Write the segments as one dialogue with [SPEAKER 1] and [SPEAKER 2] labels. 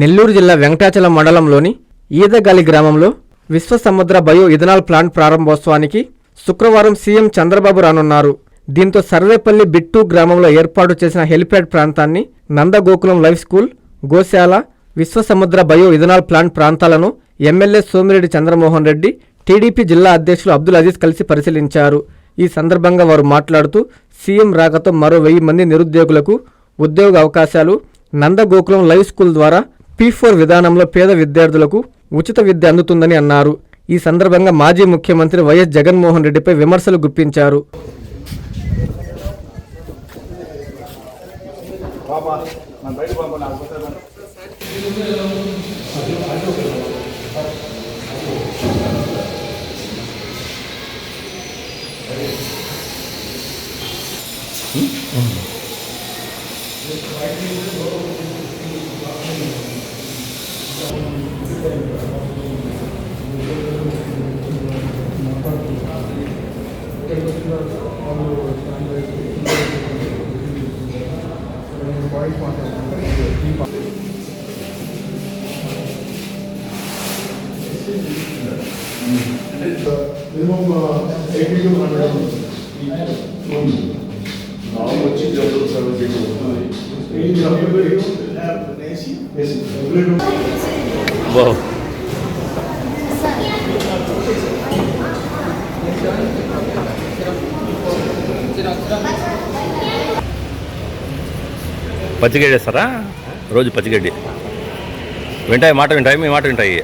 [SPEAKER 1] నెల్లూరు జిల్లా వెంకటాచలం మండలంలోని ఈదగాలి గ్రామంలో విశ్వసముద్ర బయో ఇథనాల్ ప్లాంట్ ప్రారంభోత్సవానికి శుక్రవారం సీఎం చంద్రబాబు రానున్నారు. దీంతో సర్వేపల్లి బిట్టు గ్రామంలో ఏర్పాటు చేసిన హెలిప్యాడ్ ప్రాంతాన్ని నందగోకులం లైఫ్ స్కూల్ గోశాల విశ్వసముద్ర బయో ఇథనాల్ ప్లాంట్ ప్రాంతాలను ఎమ్మెల్యే సోమిరెడ్డి చంద్రమోహన్ రెడ్డి టీడీపీ జిల్లా అధ్యక్షులు అబ్దుల్ అజీజ్ కలిసి పరిశీలించారు. ఈ సందర్భంగా వారు మాట్లాడుతూ సీఎం రాకతో మరో వెయ్యి మంది నిరుద్యోగులకు ఉద్యోగ అవకాశాలు నందగోకులం లైవ్ స్కూల్ ద్వారా పీ ఫోర్ విధానంలో పేద విద్యార్థులకు ఉచిత విద్య అందుతుందని అన్నారు. ఈ సందర్భంగా మాజీ ముఖ్యమంత్రి వైఎస్ జగన్మోహన్ రెడ్డిపై విమర్శలు గుప్పించారు.
[SPEAKER 2] minimum Now, what you
[SPEAKER 3] just observed is
[SPEAKER 2] that the people have? Wow.
[SPEAKER 4] పచ్చిగడ్డి వేస్తారా? రోజు పచ్చిగడ్డి. వింటాయి మాట వింటాయి మీ మాట వింటాయి.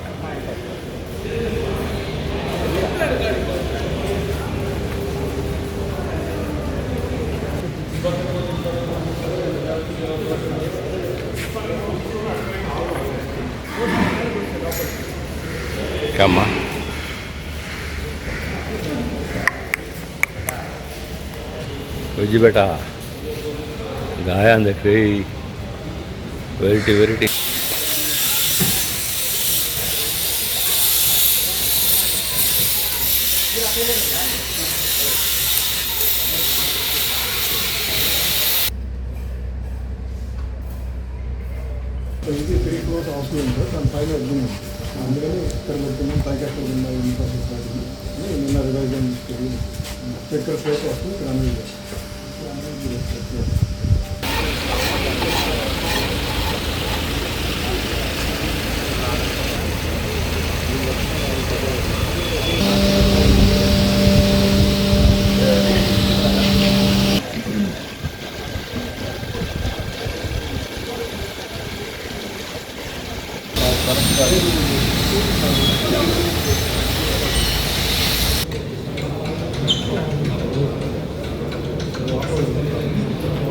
[SPEAKER 4] இருக்காம்மா रुझी बेटा गाया देख वेरिटी वेरिटी
[SPEAKER 2] So, this is very close house number and final agreement. అందుకని ఇక్కడ పెడుతున్నాం పైకి ఎక్కడ ఉండాలి ఇన్ఫ్రాస్ట్రక్చర్ అని నిన్న రివైజన్ చక్కెర ప్లేస్ వస్తుంది ఇక్కడ అమలు చేస్తాం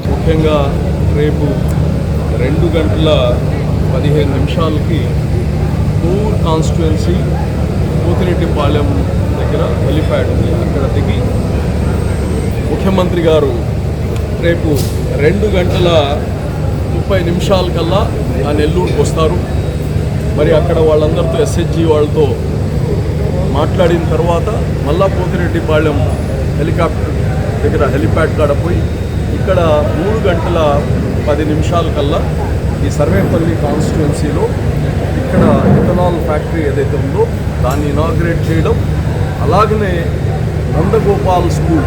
[SPEAKER 5] ముఖ్యంగా రేపు రెండు గంటల పదిహేను నిమిషాలకి పూర్ కాన్స్టిట్యుయెన్సీ పోతిరెడ్డిపాలెం దగ్గర హెలిప్యాడ్ ఉంది. అక్కడ దిగి ముఖ్యమంత్రి గారు రేపు రెండు గంటల ముప్పై నిమిషాల కల్లా ఆ నెల్లూరుకు వస్తారు. మరి అక్కడ వాళ్ళందరితో ఎస్హెచ్జి వాళ్ళతో మాట్లాడిన తర్వాత మళ్ళా పోతిరెడ్డిపాళెం హెలికాప్టర్ దగ్గర హెలిప్యాడ్ కాడ పోయి ఇక్కడ మూడు గంటల పది నిమిషాల కల్లా ఈ సర్వేపల్లి కాన్స్టిట్యున్సీలో ఇక్కడ ఇథనాల్ ఫ్యాక్టరీ ఏదైతే ఉందో దాన్ని ఇనాగ్రేట్ చేయడం అలాగనే నందగోపాల్ స్కూల్.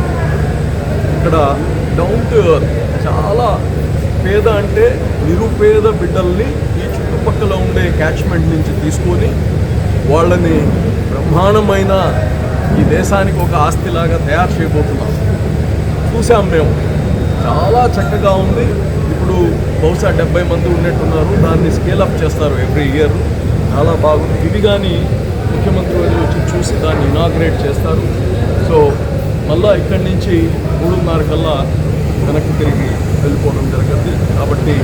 [SPEAKER 5] ఇక్కడ డౌన్ టు ఎర్త్. చాలా పేద అంటే నిరుపేద బిడ్డల్ని చుట్టుపక్కల ఉండే క్యాచ్మెంట్ నుంచి తీసుకొని వాళ్ళని బ్రహ్మాండమైన ఈ దేశానికి ఒక ఆస్తిలాగా తయారు చేయబోతున్నాం. చూసాం మేము. చాలా చక్కగా ఉంది. ఇప్పుడు బహుశా డెబ్బై మంది ఉన్నట్టున్నారు. దాన్ని స్కేల్ అప్ చేస్తారు ఎవ్రీ ఇయర్ చాలా బాగుంది. ఇది కానీ ముఖ్యమంత్రి గారు వచ్చి చూసి దాన్ని ఇనాగ్రేట్ చేస్తారు. సో మళ్ళా ఇక్కడి నుంచి మూడున్నర కల్లా వెనక్కి తిరిగి వెళ్ళిపోవడం జరగద్ది కాబట్టి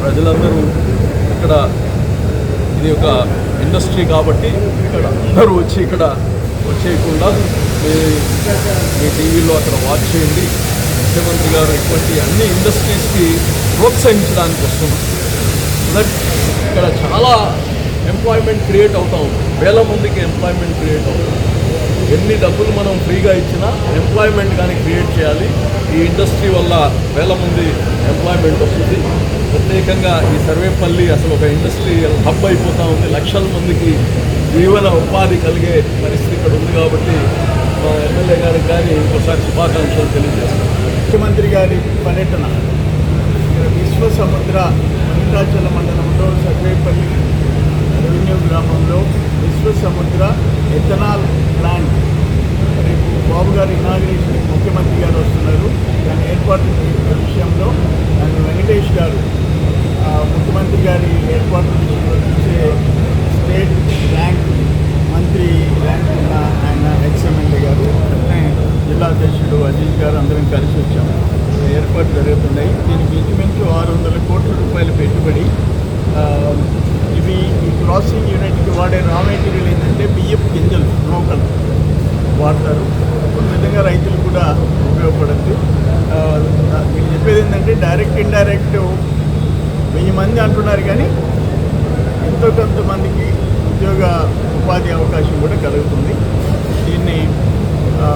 [SPEAKER 5] ప్రజలందరూ ఇక్కడ ఇది ఒక ఇండస్ట్రీ కాబట్టి ఇక్కడ అందరూ వచ్చి ఇక్కడ వచ్చేయకుండా మీ టీవీలో అక్కడ వాచ్ చేయండి. ముఖ్యమంత్రి గారు ఇటువంటి అన్ని ఇండస్ట్రీస్కి ప్రోత్సహించడానికి వస్తున్నాం ఇక్కడ చాలా ఎంప్లాయ్మెంట్ క్రియేట్ అవుతాం వేల మందికి ఎంప్లాయ్మెంట్ క్రియేట్ అవుతాం ఎన్ని డబ్బులు మనం ఫ్రీగా ఇచ్చినా ఎంప్లాయ్మెంట్ కానీ క్రియేట్ చేయాలి. ఈ ఇండస్ట్రీ వల్ల వేల మంది ఎంప్లాయ్మెంట్ వస్తుంది. ప్రత్యేకంగా ఈ సర్వేపల్లి అసలు ఒక ఇండస్ట్రియల్ హబ్ అయిపోతూ ఉంది. లక్షల మందికి జీవన ఉపాధి కలిగే పరిస్థితి ఇక్కడ ఉంది కాబట్టి మా ఎమ్మెల్యే గారికి కానీ ఇంకోసారి శుభాకాంక్షలు తెలియజేస్తాం
[SPEAKER 6] ముఖ్యమంత్రి గారి పర్యటన. విశ్వ సముద్ర వెంకటాచల మండలంలో సర్వేపల్లి రెవెన్యూ గ్రామంలో విశ్వ సముద్ర ఎథనాల్ ప్లాంట్ బాబు గారు ఇనాగ్రేషన్ ముఖ్యమంత్రి గారు వస్తున్నారు. దాని ఏర్పాటు విషయంలో దాన్ని వెంకటేష్ గారు ముఖ్యమంత్రి గారి ఏర్పాటు చూసే స్టేట్ ర్యాంక్ మంత్రి ర్యాంక్ ఉన్న ఆయన ఎక్స్ఎమ్మెల్యే గారు జిల్లా అధ్యక్షుడు అజీజ్ గారు అందరం కలిసి వచ్చాము. ఏర్పాటు జరుగుతున్నాయి. దీనికి ఇంచుమించు ఆరు వందల కోట్ల రూపాయల పెట్టుబడి ఇవి ఈ ప్రాసెసింగ్ యూనిట్కి వాడే రా మెటీరియల్ ఏంటంటే బియ్యపు గింజలు నూకలు వాడతారు. ఒక విధంగా రైతులు కూడా ఉపయోగపడుద్ది. మీరు చెప్పేది ఏంటంటే డైరెక్ట్ ఇండైరెక్ట్ వెయ్యి మంది అంటున్నారు కానీ ఎంతో కొంతమందికి ఉద్యోగ ఉపాధి అవకాశం కూడా కలుగుతుంది. దీన్ని ఆ,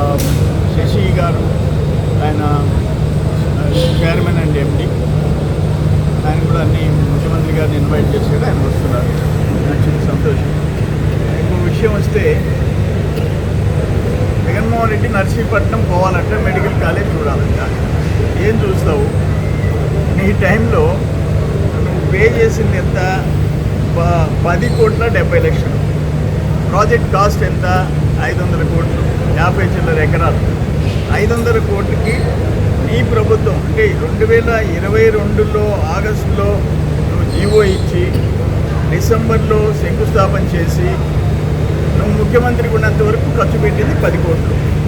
[SPEAKER 6] శశి గారు ఆయన ఆ, చైర్మన్ అండ్ ఎండి ఆయన కూడా అన్ని ముఖ్యమంత్రి గారిని ఇన్వైట్ చేశాడు ఆయన వస్తున్నారు నచ్చింది సంతోషం ఇంకో విషయం వస్తే జగన్మోహన్ రెడ్డి నర్సీపట్నం పోవాలంటే మెడికల్ కాలేజ్ చూడాలంట. ఏం చూస్తావు? నీ టైంలో నువ్వు పే చేసింది ఎంత? ప- పది కోట్ల డెబ్బై లక్షలు. ప్రాజెక్ట్ కాస్ట్ ఎంత? ఐదు వందల కోట్లు. యాభై చిల్లర ఎకరాలు. ఐదు వందల కోట్లకి నీ ప్రభుత్వం అంటే రెండు వేల ఇరవై రెండులో ఆగస్టులో నువ్వు జీవో ఇచ్చి డిసెంబర్లో శంకుస్థాపన చేసి నువ్వు ముఖ్యమంత్రికి ఉన్నంత వరకు ఖర్చు పెట్టింది పది కోట్లు.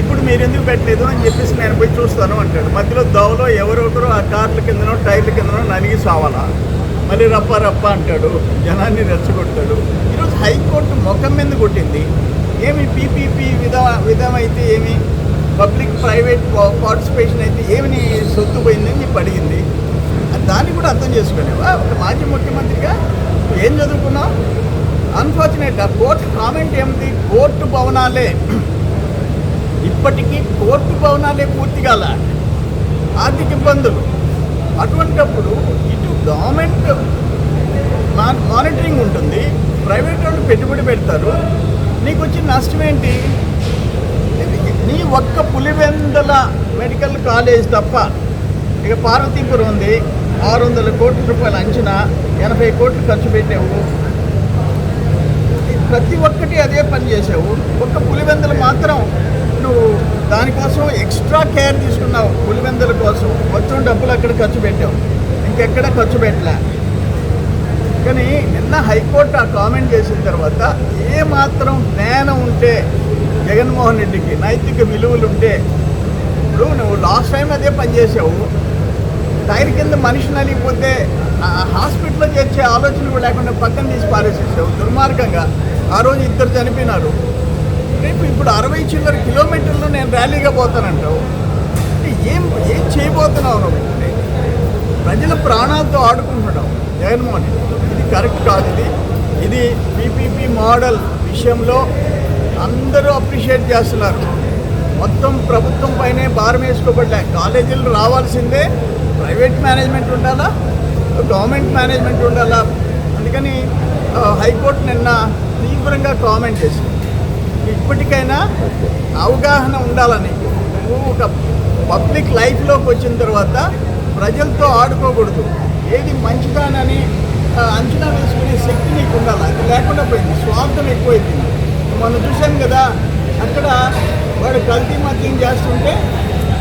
[SPEAKER 6] ఇప్పుడు మీరు ఎందుకు పెట్టలేదు అని చెప్పేసి నేను పోయి చూస్తాను అంటాడు. మధ్యలో దోవలో ఎవరో ఒకరు ఆ కార్ల కిందనో టైర్ల కిందనో నలిగి సావాలా? మళ్ళీ రప్ప రప్ప అంటాడు. జనాన్ని రెచ్చగొడతాడు. ఈరోజు హైకోర్టు ముఖం మీద కొట్టింది. ఏమి పీపీపీ విధ విధమైతే ఏమి? పబ్లిక్ ప్రైవేట్ పార్టిసిపేషన్ అయితే ఏమి నీ సొత్తు పోయిందని చెప్పి అడిగింది. దాన్ని కూడా అర్థం చేసుకోలేవా? ఒక మాజీ ముఖ్యమంత్రిగా ఏం చదువుకున్నావు? అన్ఫార్చునేట్ ఆ కోర్టు కామెంట్ ఏమిటి? కోర్టు భవనాలే. ఇప్పటికీ కోర్టు భవనాలే పూర్తి కాల. ఆర్థిక ఇబ్బందులు. అటువంటప్పుడు ఇటు గవర్నమెంట్ మానిటరింగ్ ఉంటుంది. ప్రైవేట్ వాళ్ళు పెట్టుబడి పెడతారు. నీకు వచ్చిన నష్టం ఏంటి? నీ ఒక్క పులివెందల మెడికల్ కాలేజ్ తప్ప ఇక పార్వతీపురం ఉంది. ఆరు వందల కోట్ల రూపాయల అంచనా ఎనభై కోట్లు ఖర్చు పెట్టావు. ప్రతి ఒక్కటి అదే పని చేసావు ఒక్క పులివెందల కోసం ఎక్స్ట్రా కేర్ తీసుకున్నావు పులివెందుల కోసం. మొత్తం డబ్బులు అక్కడ ఖర్చు పెట్టావు. ఇంకెక్కడ ఖర్చు పెట్టలే. కానీ నిన్న హైకోర్టు ఆ కామెంట్ చేసిన తర్వాత ఏ మాత్రం జ్ఞానం ఉంటే జగన్మోహన్ రెడ్డికి నైతిక విలువలు ఉంటే ఇప్పుడు నువ్వు లాస్ట్ టైం అదే పని చేసావు. టైర్ కింద మనిషి నలిగిపోతే హాస్పిటల్లో చేర్చే ఆలోచన లేకుండా పక్కన తీసి పారేసేసావు. దుర్మార్గంగా. ఆ రోజు ఇద్దరు చనిపోయినారు. రేపు ఇప్పుడు అరవై చిల్లర కిలోమీటర్లు నేను ర్యాలీగా పోతానంటావు. ఏం ఏం చేయబోతున్నావు నువ్వు? ప్రజల ప్రాణాలతో ఆడుకుంటున్నాం జగన్మోహన్ ఇది కరెక్ట్ కాదు ఇది. ఇది పీపీపీ మోడల్ విషయంలో అందరూ అప్రిషియేట్ చేస్తున్నారు. మొత్తం ప్రభుత్వం పైనే భారం వేసుకోబడ్డా కాలేజీలు రావాల్సిందే. ప్రైవేట్ మేనేజ్మెంట్ ఉండాలా? గవర్నమెంట్ మేనేజ్మెంట్ ఉండాలా? అందుకని హైకోర్టు నిన్న తీవ్రంగా కామెంట్ చేసింది. ఇప్పటికైనా అవగాహన ఉండాలని నువ్వు ఒక పబ్లిక్ లైఫ్లోకి వచ్చిన తర్వాత ప్రజలతో ఆడుకోకూడదు. ఏది మంచిదానని అంచనా వేసుకునే శక్తి నీకు ఉండాలి. అది లేకుండా పోయింది. స్వార్థం ఎక్కువైపోయింది. మనం చూసాం కదా అక్కడ వాడు కల్తీ మద్యం చేస్తుంటే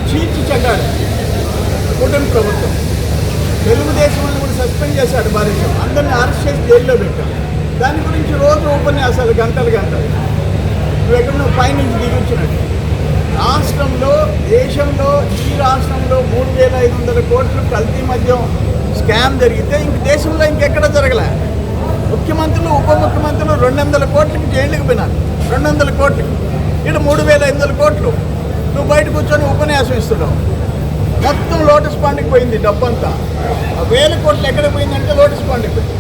[SPEAKER 6] చీల్చి చెడ్డాడు కూటమి ప్రభుత్వం. తెలుగుదేశం వాళ్ళు కూడా సస్పెండ్ చేశాడు భారతదేశం అందరిని అరెస్ట్ చేసి జైల్లో పెట్టాడు. దాని గురించి రోజు ఉపన్యాసాలు గంటలు గంటలు. నువ్వు ఎక్కడ పైనుంచి దిగొచ్చినట్టు రాష్ట్రంలో దేశంలో ఈ రాష్ట్రంలో మూడు వేల ఐదు వందల కోట్లు కల్తీ మద్యం స్కామ్ జరిగితే ఇంక దేశంలో ఇంకెక్కడ జరగలే? ముఖ్యమంత్రులు ఉప ముఖ్యమంత్రులు రెండు వందల కోట్లకి జైలుకి పోయినారు. రెండు వందల కోట్లు. ఇక్కడ మూడు వేల ఐదు వందల కోట్లు. నువ్వు బయట కూర్చొని ఉపన్యాసం ఇస్తున్నావు. మొత్తం లోటస్ పాండ్కి పోయింది డబ్బంతా. ఆ వేల కోట్లు ఎక్కడ పోయిందంటే లోటస్ పాండ్కి పోయింది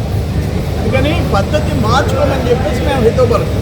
[SPEAKER 6] అందుకని పద్ధతి మార్చుకోమని చెప్పేసి మేము హితోపలుతాం